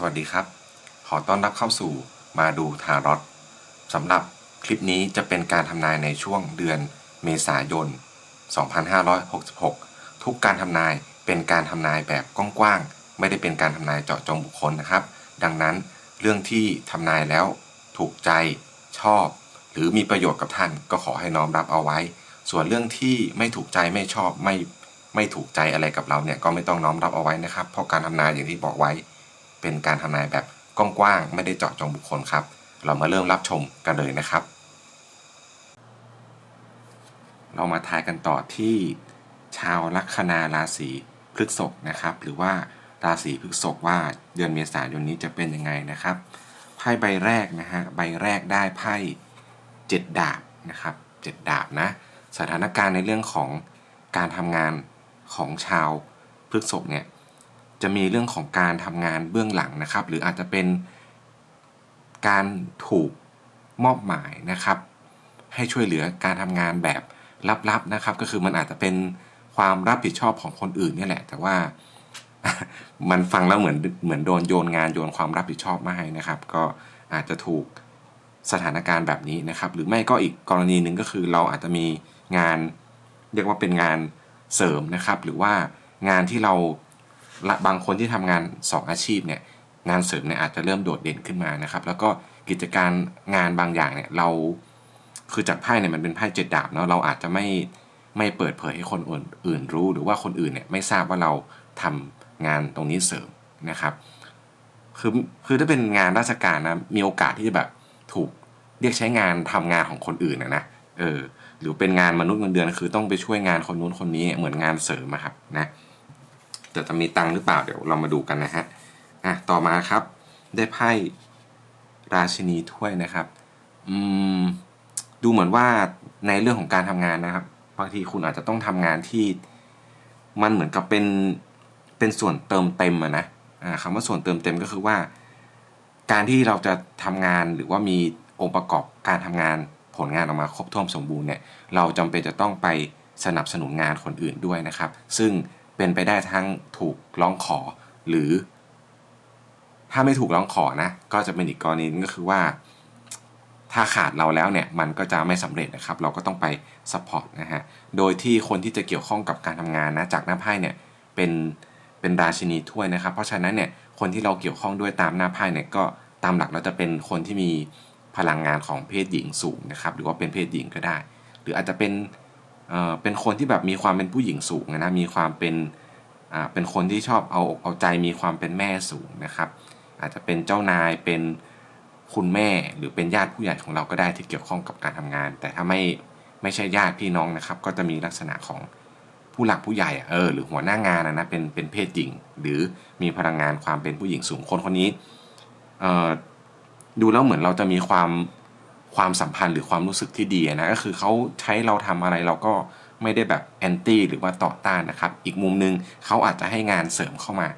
สวัสดีครับ ขอต้อนรับเข้าสู่มาดูทารอตสำหรับคลิปนี้จะเป็นการทำนายในช่วงเดือนเมษายน 2566 ทุกการทำนายเป็นการทำนายแบบกว้างๆ ไม่ได้เป็นการทำนายเจาะจงบุคคลนะครับ ดังนั้นเรื่องที่ทำนายแล้วถูกใจชอบ หรือมีประโยชน์กับท่านก็ขอให้น้อมรับเอาไว้ ส่วนเรื่องที่ไม่ถูกใจไม่ชอบไม่ไม่ถูกใจอะไรกับเราเนี่ยก็ไม่ต้องน้อมรับเอาไว้นะครับ เพราะการทำนายอย่างที่บอกไว้ เป็นการทำนายแบบกว้างๆไม่ได้เจาะจงบุคคลครับ เรามาเริ่มรับชมกันเลยนะครับ เรามาทายกันต่อที่ ชาวลัคนาราศีพฤษภนะครับ หรือว่าราศีพฤษภว่าเดือนเมษายนนี้จะเป็นยังไงนะครับไพ่ใบแรกนะฮะใบแรกได้ไพ่เจ็ดดาบนะครับเจ็ดดาบนะสถานการณ์ในเรื่องของการทำงานของชาวพฤษภเนี่ย จะมีเรื่องของการทำงานเบื้องหลังนะครับ หรืออาจจะเป็นการถูกมอบหมายนะครับ ให้ช่วยเหลือการทำงานแบบลับๆนะครับ ก็คือมันอาจจะเป็นความรับผิดชอบของคนอื่นนี่แหละ แต่ว่ามันฟังแล้วเหมือนเหมือนโดนโยนงานโยนความรับผิดชอบมาให้นะครับ ก็อาจจะถูกสถานการณ์แบบนี้นะครับ หรือไม่ก็อีกกรณีหนึ่งก็คือเราอาจจะมีงานเรียกว่าเป็นงานเสริมนะครับ หรือว่างานที่เรา บางคนที่ทำงาน 2 อาชีพเนี่ยงานเสริมเนี่ยอาจจะเริ่มโดดเด่นขึ้นมานะครับ แล้วก็กิจการงานบางอย่างเนี่ยเราคือจากไพ่เนี่ยมันเป็นไพ่เจ็ดดาบเนาะเราอาจจะไม่ไม่เปิดเผยให้คนอื่นรู้หรือว่าคนอื่นเนี่ยไม่ทราบว่าเราทำงานตรงนี้เสริมนะครับคือคือถ้าเป็นงานราชการนะมีโอกาสที่จะแบบถูกเรียกใช้งานทำงานของคนอื่นนะนะเออหรือเป็นงานมนุษย์เงินเดือนคือต้องไปช่วยงานคนนู้นคนนี้เหมือนงานเสริมอะครับนะ แต่จะมีตังหรือเปล่าเดี๋ยวเรามาดูกันนะฮะอะต่อมาครับ ได้ไพ่ราชินีถ้วยนะครับ อืม ดูเหมือนว่าในเรื่องของการทำงานนะครับ บางทีคุณอาจจะต้องทำงานที่ มันเหมือนกับเป็นเป็นส่วนเติมเต็มอะนะอ่าคำว่าส่วนเติมเต็มก็คือว่า การที่เราจะทำงานหรือว่ามีองค์ประกอบการทำงานผลงานออกมาครบถ้วนสมบูรณ์เนี่ย เราจำเป็นจะต้องไปสนับสนุนงานคนอื่นด้วยนะครับ ซึ่ง เป็นไปได้ทั้งถูกร้องขอ หรือ ถ้าไม่ถูกร้องขอนะ ก็จะเป็นอีกกรณีก็คือว่า ถ้าขาดเราแล้วเนี่ยมันก็จะไม่สำเร็จนะครับ เราก็ต้องไปซัพพอร์ตนะฮะโดยที่คนที่จะเกี่ยวข้องกับการทำงานนะจากหน้าไพ่เนี่ยเป็นเป็นราชินีถ้วยนะครับ เพราะฉะนั้นเนี่ยคนที่เราเกี่ยวข้องด้วยตามหน้าไพ่เนี่ยก็ตามหลักเราจะเป็นคนที่มีพลังงานของเพศหญิงสูงนะครับ หรือว่าเป็นเพศหญิงก็ได้ หรืออาจจะเป็น เป็นคนที่แบบมีความเป็นผู้หญิงสูงนะมีความเป็นเป็นคนที่ชอบเอาอกเอาใจมีความเป็นแม่สูงนะครับ อาจจะเป็นเจ้านายเป็นคุณแม่หรือเป็นญาติผู้ใหญ่ของเราก็ได้ที่เกี่ยวข้องกับการทำงาน แต่ถ้าไม่ไม่ใช่ญาติพี่น้องนะครับ ก็จะมีลักษณะของผู้หลักผู้ใหญ่เออหรือหัวหน้างานนะเป็นเป็นเพศหญิง หรือมีพลังงานความเป็นผู้หญิงสูงคนคนนี้ดูแล้วเหมือนเราจะมีความ ความสัมพันธ์หรือความรู้สึกที่ดีนะก็คือเขาใช้เราทำอะไรเราก็ไม่ได้แบบแอนตี้หรือว่าต่อต้านนะครับ อีกมุมหนึงเขาอาจจะให้งานเสริมเข้ามา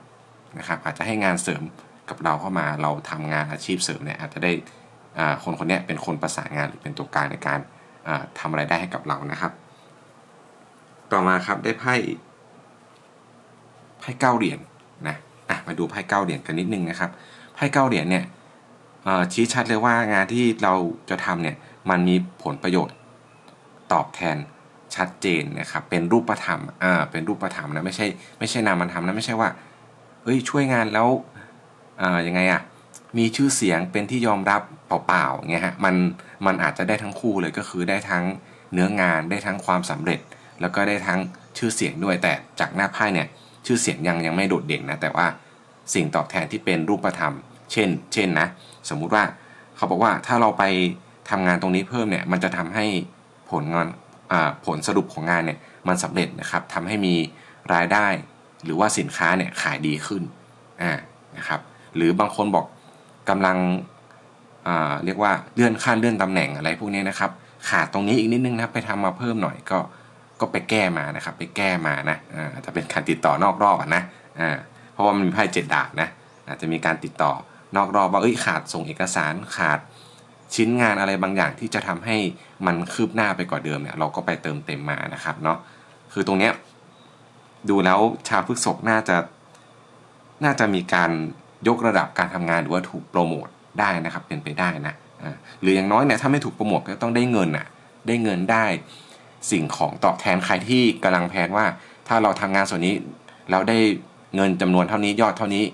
นะครับ อาจจะให้งานเสริมกับเราเข้ามา เราทำงานอาชีพเสริมเนี่ยอาจจะได้คนคนนี้เป็นคนประสานงานหรือเป็นตัวกลางในการอ่าทำอะไรได้ให้กับเรานะครับ ต่อมาครับได้ไพ่ไพ่เก้าเหรียญนะอะมาดูไพ่เก้าเหรียญกันนิดนึงนะครับไพ่เก้าเหรียญเนี่ย ชี้ชัดเลยว่างานที่เราจะทำเนี่ยมันมีผลประโยชน์ตอบแทนชัดเจนนะครับเป็นรูปธรรมอ่าเป็นรูปธรรมนะไม่ใช่ไม่ใช่นามธรรมนะไม่ใช่ว่าเฮ้ยช่วยงานแล้วอ่ายังไงอะมีชื่อเสียงเป็นที่ยอมรับเปล่าๆเงี้ยฮะมันมันอาจจะได้ทั้งคู่เลยก็คือได้ทั้งเนื้องานได้ทั้งความสำเร็จ แล้วก็ได้ทั้งชื่อเสียงด้วยแต่จากหน้าไพ่เนี่ยชื่อเสียงยังยังไม่โดดเด่นนะแต่ว่าสิ่งตอบแทนที่เป็นรูปธรรม เช่น เช่นนะ สมมุติว่าเขาบอกว่าถ้าเราไปทำงานตรงนี้เพิ่มเนี่ย มันจะทำให้ผลงานผลสรุปของงานเนี่ยมันสำเร็จนะครับทำให้มีรายได้หรือว่าสินค้าเนี่ยขายดีขึ้นอ่านะครับหรือบางคนบอกกำลังเรียกว่าเลื่อนขั้นเลื่อนตำแหน่งอะไรพวกนี้นะครับขาดตรงนี้อีกนิดนึงนะไปทำมาเพิ่มหน่อยก็ก็ไปแก้มานะครับ ไปแก้มานะอ่าอาจจะเป็นการติดต่อนอกรอบนะอ่าเพราะว่ามันมีไพ่เจ็ดดาบนะอาจจะมีการติดต่อ นอกรอบว่าเอ้ยขาดส่งเอกสารขาดชิ้นงานอะไรบางอย่างที่จะทำให้มันคืบหน้าไปกว่าเดิมเนี่ยเราก็ไปเติมเต็มมานะครับเนาะคือตรงเนี้ยดูแล้วชาวพฤกษกน่าจะ น่าจะมีการยกระดับการทำงานหรือว่าถูกโปรโมทได้นะครับเป็นไปได้นะอ่าหรืออย่างน้อยเนี่ยถ้าไม่ถูกโปรโมทก็ต้องได้เงินอะได้เงินได้สิ่งของตอบแทนใครที่กำลังแพนว่า ถ้าเราทำงานส่วนนี้แล้วได้เงินจำนวนเท่านี้ยอดเท่านี้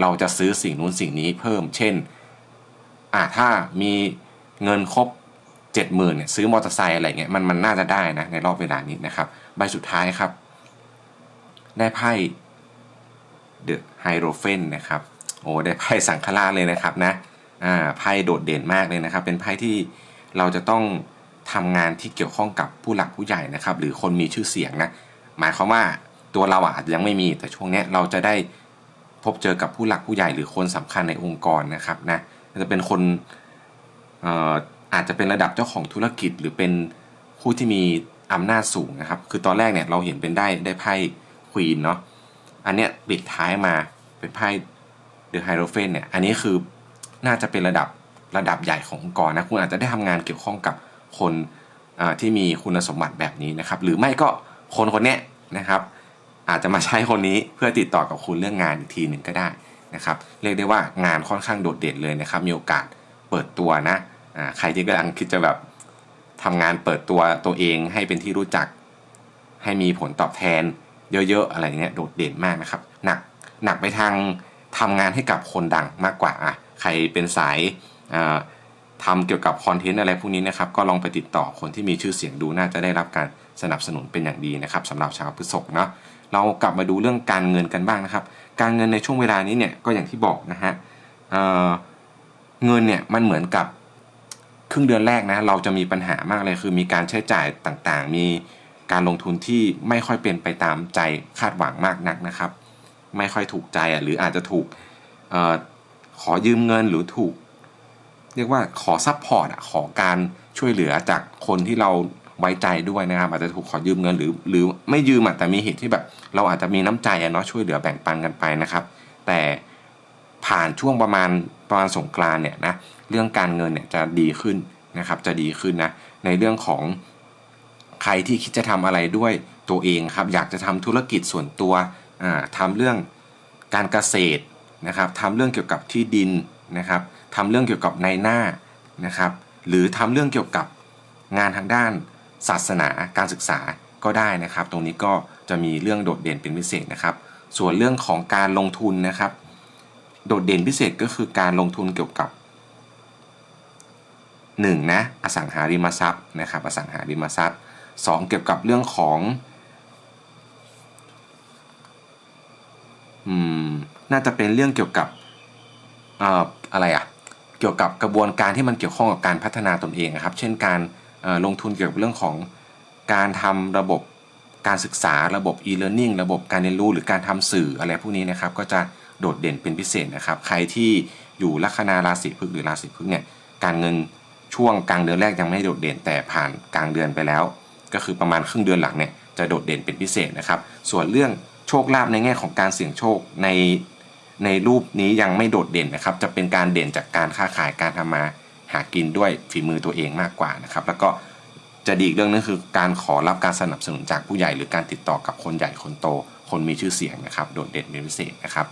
เราจะซื้อสิ่งนู้นสิ่งนี้เพิ่ม เช่นอ่าถ้ามีเงินครบเจ็ดหมื่นเนี่ยซื้อมอเตอร์ไซค์อะไรเงี้ยมันมันน่าจะได้นะในรอบเวลานี้นะครับ ใบสุดท้ายครับ ได้ไพ่เดอะไฮโรเฟนนะครับโอ้ได้ไพ่สังฆราชเลยนะครับนะอ่าไพ่โดดเด่นมากเลยนะครับ เป็นไพ่ที่เราจะต้องทำงานที่เกี่ยวข้องกับผู้หลักผู้ใหญ่นะครับ หรือคนมีชื่อเสียงนะหมายความว่าตัวเราอาจจะยังไม่มีแต่ช่วงนี้เราจะได้ พบเจอกับผู้หลักผู้ใหญ่หรือคนสำคัญในองค์กรนะครับนะจะเป็นคนอาจจะเป็นระดับเจ้าของธุรกิจ หรือเป็นผู้ที่มีอำนาจสูงนะครับ คือตอนแรกเนี่ยเราเห็นเป็นได้ได้ไพ่ควีนเนาะอันเนี้ยปิดท้ายมาเป็นไพ่เดอะไฮโรเฟนเนี่ยอันนี้คือน่าจะเป็นระดับระดับใหญ่ขององค์กรนะคุณอาจจะได้ทำงานเกี่ยวข้องกับคนที่มีคุณสมบัติแบบนี้นะครับ หรือไม่ก็คนคนเนี้ยนะครับ อาจจะมาใช้คนนี้เพื่อติดต่อกับคุณเรื่องงานอีกทีหนึ่งก็ได้นะครับ เรียกได้ว่างานค่อนข้างโดดเด่นเลยนะครับ มีโอกาสเปิดตัวนะใครที่กำลังคิดจะแบบทำงานเปิดตัวตัวเองให้เป็นที่รู้จัก ให้มีผลตอบแทนเยอะๆอะไรเงี้ยโดดเด่นมากนะครับ หนักหนักไปทางทำงานให้กับคนดังมากกว่าอะใครเป็นสายอ่าทำเกี่ยวกับคอนเทนต์อะไรพวกนี้นะครับ ก็ลองไปติดต่อคนที่มีชื่อเสียงดูน่าจะได้รับการสนับสนุนเป็นอย่างดีนะครับสำหรับชาวพฤษภเนาะ เรากลับมาดูเรื่องการเงินกันบ้างนะครับ การเงินในช่วงเวลานี้เนี่ยก็อย่างที่บอกนะฮะเเงินเนี่ยมันเหมือนกับครึ่งเดือนแรกนะเราจะมีปัญหามากเลยคือมีการใช้จ่ายต่างๆ มีการลงทุนที่ไม่ค่อยเป็นไปตามใจคาดหวังมากนักนะครับ ไม่ค่อยถูกใจอะหรืออาจจะถูกออขอยืมเงินหรือถูก เรียกว่าขอซัพพอร์ตขอการช่วยเหลือจากคนที่เรา ไว้ใจด้วยนะครับอาจจะถูกขอยืมเงินหรือ หรือไม่ยืมแต่มีเหตุที่แบบ เราอาจจะมีน้ำใจเนาะช่วยเหลือแบ่งปันกันไปนะครับ แต่ผ่านช่วงประมาณประมาณสงกรานเนี่ยนะเรื่องการเงินเนี่ยจะดีขึ้นนะครับจะดีขึ้นนะในเรื่องของใครที่คิดจะทำอะไรด้วยตัวเองครับอยากจะทำธุรกิจส่วนตัวอ่าทำเรื่องการเกษตรนะครับทำเรื่องเกี่ยวกับที่ดินนะครับทำเรื่องเกี่ยวกับในหน้านะครับ หรือทำเรื่องเกี่ยวกับงานทางด้าน ศาสนาการศึกษาก็ได้นะครับ ตรงนี้ก็จะมีเรื่องโดดเด่นเป็นพิเศษนะครับ ส่วนเรื่องของการลงทุนนะครับ โดดเด่นพิเศษก็คือการลงทุนเกี่ยวกับ 1. นะอสังหาริมทรัพย์นะครับอสังหาริมทรัพย์ 2. เกี่ยวกับเรื่องของอืมน่าจะเป็นเรื่องเกี่ยวกับเอ่ออะไรอะเกี่ยวกับกระบวนการที่มันเกี่ยวข้องกับการพัฒนาตนเองนะครับ เช่นการ ลงทุนเกี่ยวกับเรื่องของการทำระบบการศึกษาระบบ e-learning ระบบการเรียนรู้หรือการทำสื่ออะไรพวกนี้นะครับ ก็จะโดดเด่นเป็นพิเศษนะครับ ใครที่อยู่ลัคนาราศีพฤกษ์หรือราศีพฤกษ์เนี่ยการเงินช่วงกลางเดือนแรกยังไม่โดดเด่นแต่ผ่านกลางเดือนไปแล้ว ก็คือประมาณครึ่งเดือนหลังเนี่ยจะโดดเด่นเป็นพิเศษนะครับ ส่วนเรื่องโชคลาภในแง่ของการเสี่ยงโชคในในรูปนี้ยังไม่โดดเด่นนะครับ จะเป็นการเด่นจากการค้าขายการทำมา หากินด้วยฝีมือตัวเองมากกว่านะครับ แล้วก็จะดีอีกเรื่องนึงคือการขอรับการสนับสนุนจากผู้ใหญ่หรือการติดต่อกับคนใหญ่คนโต คนมีชื่อเสียงนะครับ โดดเด่นเป็นพิเศษนะครับ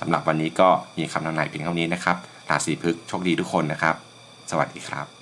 สำหรับวันนี้ก็มีคำทำนายเพียงเท่านี้นะครับราศีพฤกษ์โชคดีทุกคนนะครับ สวัสดีครับ